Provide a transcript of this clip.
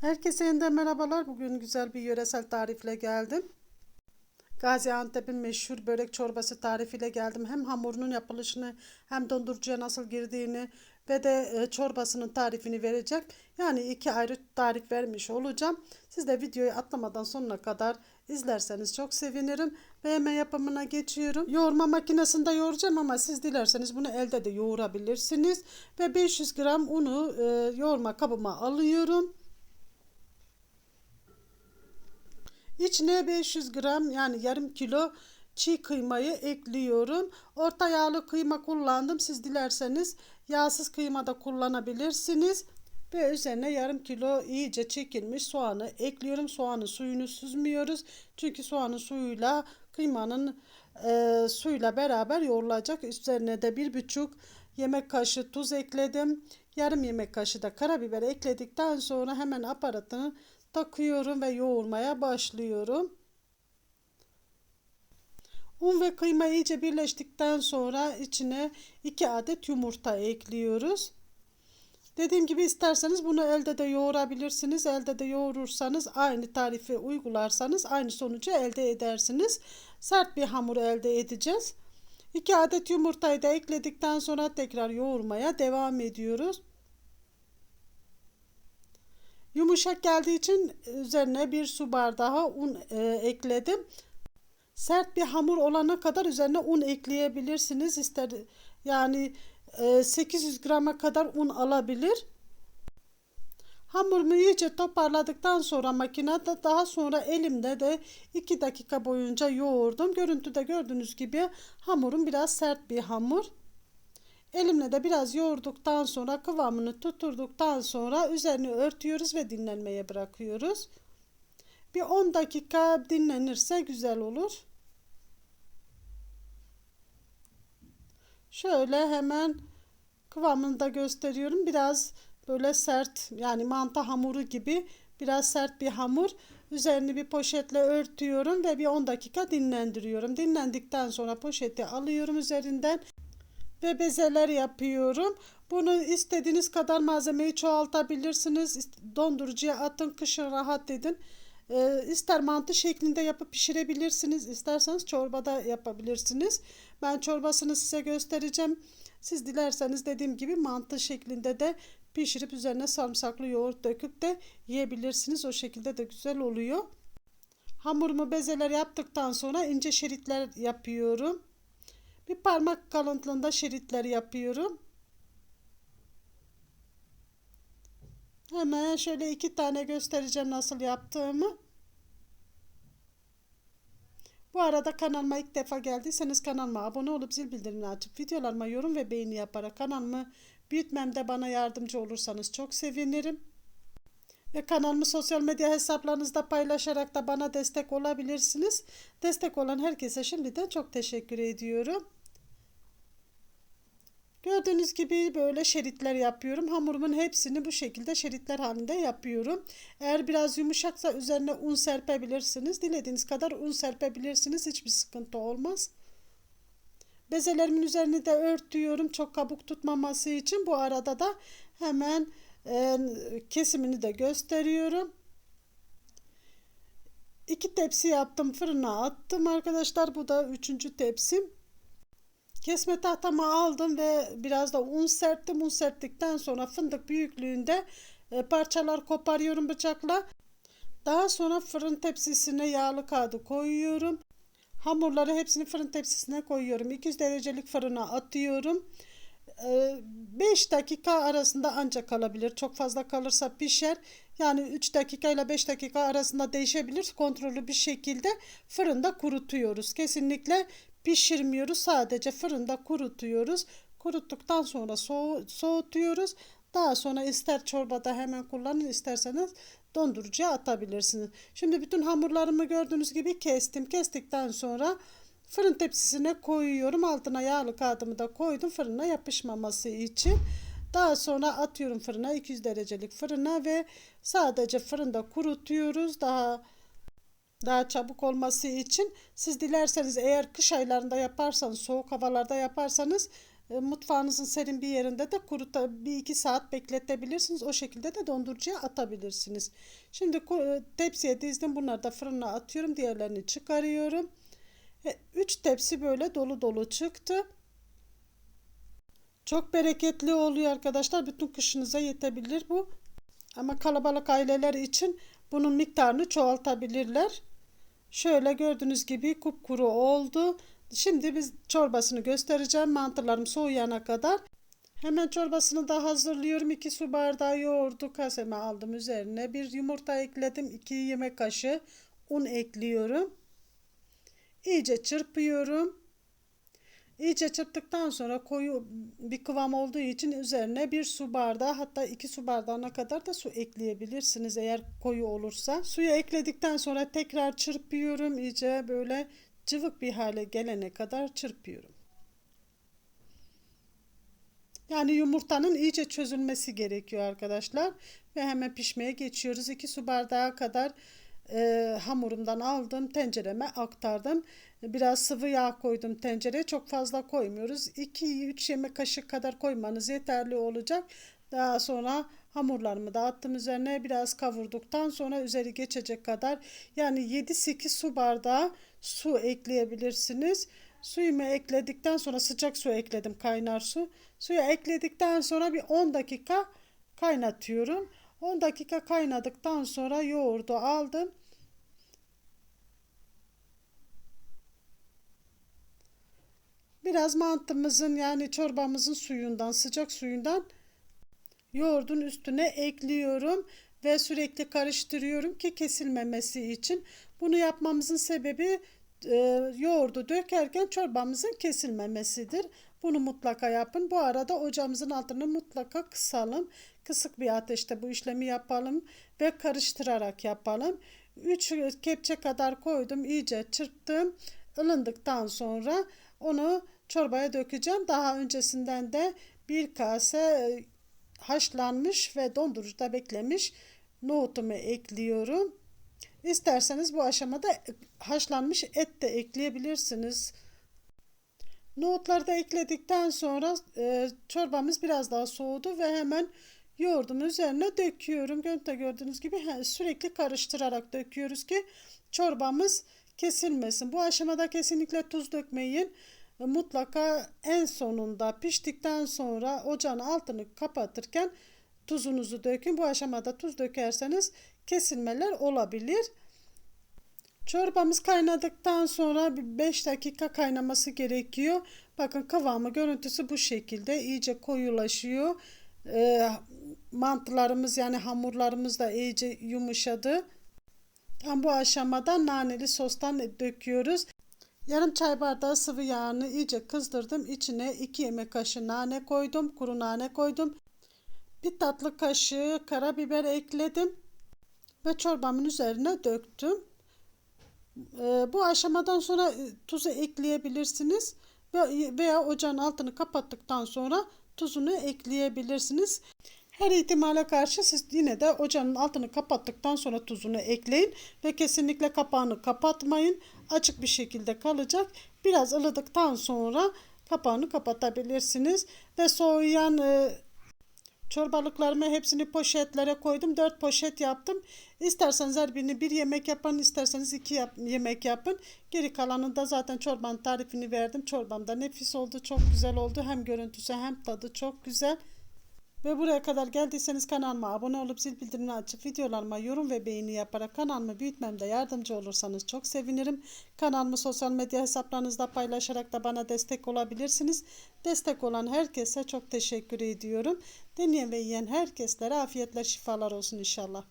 Herkese yeniden merhabalar. Bugün güzel bir yöresel tarifle geldim. Gaziantep'in meşhur börek çorbası tarifiyle geldim. Hem hamurunun yapılışını hem dondurucuya nasıl girdiğini ve de e, çorbasının tarifini verecek. Yani iki ayrı tarif vermiş olacağım. Siz de videoyu atlamadan sonuna kadar izlerseniz çok sevinirim. Ve hemen yapımına geçiyorum. Yoğurma makinesinde yoğuracağım ama siz dilerseniz bunu elde de yoğurabilirsiniz. Ve 500 gram unu e, yoğurma kabıma alıyorum. İçine 500 gram yani yarım kilo çiğ kıymayı ekliyorum. Orta yağlı kıyma kullandım. Siz dilerseniz yağsız kıyma da kullanabilirsiniz. Ve üzerine yarım kilo iyice çekilmiş soğanı ekliyorum. Soğanın suyunu süzmüyoruz. Çünkü soğanın suyuyla kıymanın e, suyla beraber yoğrulacak. Üzerine de bir buçuk yemek kaşığı tuz ekledim. Yarım yemek kaşığı da karabiber ekledikten sonra hemen aparatını takıyorum ve yoğurmaya başlıyorum. Un ve kıyma iyice birleştikten sonra içine 2 adet yumurta ekliyoruz. Dediğim gibi isterseniz bunu elde de yoğurabilirsiniz. Elde de yoğurursanız aynı tarifi uygularsanız aynı sonucu elde edersiniz. Sert bir hamur elde edeceğiz. 2 adet yumurtayı da ekledikten sonra tekrar yoğurmaya devam ediyoruz. Yumuşak geldiği için üzerine bir su bardağı un e, ekledim. Sert bir hamur olana kadar üzerine un ekleyebilirsiniz. İster yani e, 800 grama kadar un alabilir. Hamurumu iyice toparladıktan sonra makinede daha sonra elimde de 2 dakika boyunca yoğurdum. Görüntüde gördüğünüz gibi hamurum biraz sert bir hamur. Elimle de biraz yoğurduktan sonra kıvamını tuturduktan sonra üzerini örtüyoruz ve dinlenmeye bırakıyoruz. Bir 10 dakika dinlenirse güzel olur. Şöyle hemen kıvamını da gösteriyorum. Biraz böyle sert yani mantı hamuru gibi biraz sert bir hamur. Üzerini bir poşetle örtüyorum ve bir 10 dakika dinlendiriyorum. Dinlendikten sonra poşeti alıyorum üzerinden ve bezeler yapıyorum. Bunu istediğiniz kadar malzemeyi çoğaltabilirsiniz. Dondurucuya atın, kışın rahat edin. Ee, ister mantı şeklinde yapıp pişirebilirsiniz. isterseniz çorbada yapabilirsiniz. Ben çorbasını size göstereceğim. Siz dilerseniz dediğim gibi mantı şeklinde de pişirip üzerine sarımsaklı yoğurt döküp de yiyebilirsiniz. O şekilde de güzel oluyor. Hamurumu bezeler yaptıktan sonra ince şeritler yapıyorum. Bir parmak kalınlığında şeritler yapıyorum. Hemen şöyle iki tane göstereceğim nasıl yaptığımı. Bu arada kanalıma ilk defa geldiyseniz kanalıma abone olup zil bildirimini açıp videolarıma yorum ve beğeni yaparak kanalımı büyütmemde bana yardımcı olursanız çok sevinirim. Ve kanalımı sosyal medya hesaplarınızda paylaşarak da bana destek olabilirsiniz. Destek olan herkese şimdiden çok teşekkür ediyorum. Gördüğünüz gibi böyle şeritler yapıyorum. Hamurumun hepsini bu şekilde şeritler halinde yapıyorum. Eğer biraz yumuşaksa üzerine un serpebilirsiniz. Dilediğiniz kadar un serpebilirsiniz. Hiçbir sıkıntı olmaz. Bezelerimin üzerini de örtüyorum. Çok kabuk tutmaması için. Bu arada da hemen e, kesimini de gösteriyorum. İki tepsi yaptım. Fırına attım arkadaşlar. Bu da üçüncü tepsim. Kesme tahtamı aldım ve biraz da un serptim. Un serptikten sonra fındık büyüklüğünde e, parçalar koparıyorum bıçakla. Daha sonra fırın tepsisine yağlı kağıdı koyuyorum. Hamurları hepsini fırın tepsisine koyuyorum. 200 derecelik fırına atıyorum. 5 e, dakika arasında ancak kalabilir. Çok fazla kalırsa pişer. Yani 3 dakika ile 5 dakika arasında değişebilir. Kontrollü bir şekilde fırında kurutuyoruz. Kesinlikle pişirmiyoruz. Sadece fırında kurutuyoruz. Kuruttuktan sonra soğu soğutuyoruz. Daha sonra ister çorbada hemen kullanın isterseniz dondurucuya atabilirsiniz. Şimdi bütün hamurlarımı gördüğünüz gibi kestim. Kestikten sonra fırın tepsisine koyuyorum. Altına yağlı kağıdımı da koydum fırına yapışmaması için. Daha sonra atıyorum fırına 200 derecelik fırına ve sadece fırında kurutuyoruz. Daha daha çabuk olması için siz dilerseniz eğer kış aylarında yaparsanız soğuk havalarda yaparsanız E, Mutfağınızın serin bir yerinde de kuruta bir iki saat bekletebilirsiniz. O şekilde de dondurucuya atabilirsiniz. Şimdi e, tepsiye dizdim. Bunları da fırına atıyorum. Diğerlerini çıkarıyorum. 3 tepsi böyle dolu dolu çıktı. Çok bereketli oluyor arkadaşlar. Bütün kışınıza yetebilir bu. Ama kalabalık aileler için bunun miktarını çoğaltabilirler. Şöyle gördüğünüz gibi kupkuru oldu. Şimdi biz çorbasını göstereceğim. Mantılarım soğuyana kadar. Hemen çorbasını da hazırlıyorum. 2 su bardağı yoğurdu kaseme aldım üzerine. Bir yumurta ekledim. 2 yemek kaşığı un ekliyorum. İyice çırpıyorum. İyice çırptıktan sonra koyu bir kıvam olduğu için üzerine bir su bardağı hatta iki su bardağına kadar da su ekleyebilirsiniz eğer koyu olursa. Suyu ekledikten sonra tekrar çırpıyorum. İyice böyle cıvık bir hale gelene kadar çırpıyorum. Yani yumurtanın iyice çözülmesi gerekiyor arkadaşlar. Ve hemen pişmeye geçiyoruz. 2 su bardağı kadar e, hamurumdan aldım. Tencereme aktardım. Biraz sıvı yağ koydum tencereye. Çok fazla koymuyoruz. 2-3 yemek kaşık kadar koymanız yeterli olacak. Daha sonra hamurlarımı da attım üzerine biraz kavurduktan sonra üzeri geçecek kadar yani 7-8 su bardağı su ekleyebilirsiniz. Suyumu ekledikten sonra sıcak su ekledim kaynar su. Suyu ekledikten sonra bir 10 dakika kaynatıyorum. 10 dakika kaynadıktan sonra yoğurdu aldım. Biraz mantımızın yani çorbamızın suyundan, sıcak suyundan yoğurdun üstüne ekliyorum ve sürekli karıştırıyorum ki kesilmemesi için. Bunu yapmamızın sebebi e, yoğurdu dökerken çorbamızın kesilmemesidir. Bunu mutlaka yapın. Bu arada ocağımızın altını mutlaka kısalım. Kısık bir ateşte bu işlemi yapalım ve karıştırarak yapalım. 3 kepçe kadar koydum. iyice çırptım. Ilındıktan sonra onu çorbaya dökeceğim. Daha öncesinden de bir kase haşlanmış ve dondurucuda beklemiş nohutumu ekliyorum. İsterseniz bu aşamada haşlanmış et de ekleyebilirsiniz. Nohutları da ekledikten sonra e, çorbamız biraz daha soğudu ve hemen yoğurdum üzerine döküyorum. Görüntüde gördüğünüz gibi sürekli karıştırarak döküyoruz ki çorbamız kesilmesin. Bu aşamada kesinlikle tuz dökmeyin. E, mutlaka en sonunda piştikten sonra ocağın altını kapatırken tuzunuzu dökün. Bu aşamada tuz dökerseniz kesilmeler olabilir. Çorbamız kaynadıktan sonra 5 dakika kaynaması gerekiyor. Bakın kıvamı görüntüsü bu şekilde iyice koyulaşıyor. E, mantılarımız yani hamurlarımız da iyice yumuşadı. Tam bu aşamada naneli sostan döküyoruz. Yarım çay bardağı sıvı yağını iyice kızdırdım. İçine 2 yemek kaşığı nane koydum. Kuru nane koydum. Bir tatlı kaşığı karabiber ekledim. Ve çorbamın üzerine döktüm. Ee, bu aşamadan sonra e, tuzu ekleyebilirsiniz. Veya ocağın altını kapattıktan sonra tuzunu ekleyebilirsiniz. Her ihtimale karşı siz yine de ocağın altını kapattıktan sonra tuzunu ekleyin ve kesinlikle kapağını kapatmayın. Açık bir şekilde kalacak. Biraz ılıdıktan sonra kapağını kapatabilirsiniz ve soğuyan e, çorbalıklarımı hepsini poşetlere koydum. 4 poşet yaptım. İsterseniz her birini bir yemek yapın, isterseniz iki yap yemek yapın. Geri kalanını da zaten çorbanın tarifini verdim. Çorbam da nefis oldu, çok güzel oldu. Hem görüntüsü hem tadı çok güzel. Ve buraya kadar geldiyseniz kanalıma abone olup zil bildirimini açıp videolarıma yorum ve beğeni yaparak kanalımı büyütmemde yardımcı olursanız çok sevinirim. Kanalımı sosyal medya hesaplarınızda paylaşarak da bana destek olabilirsiniz. Destek olan herkese çok teşekkür ediyorum. Deneyen ve yiyen herkeslere afiyetle şifalar olsun inşallah.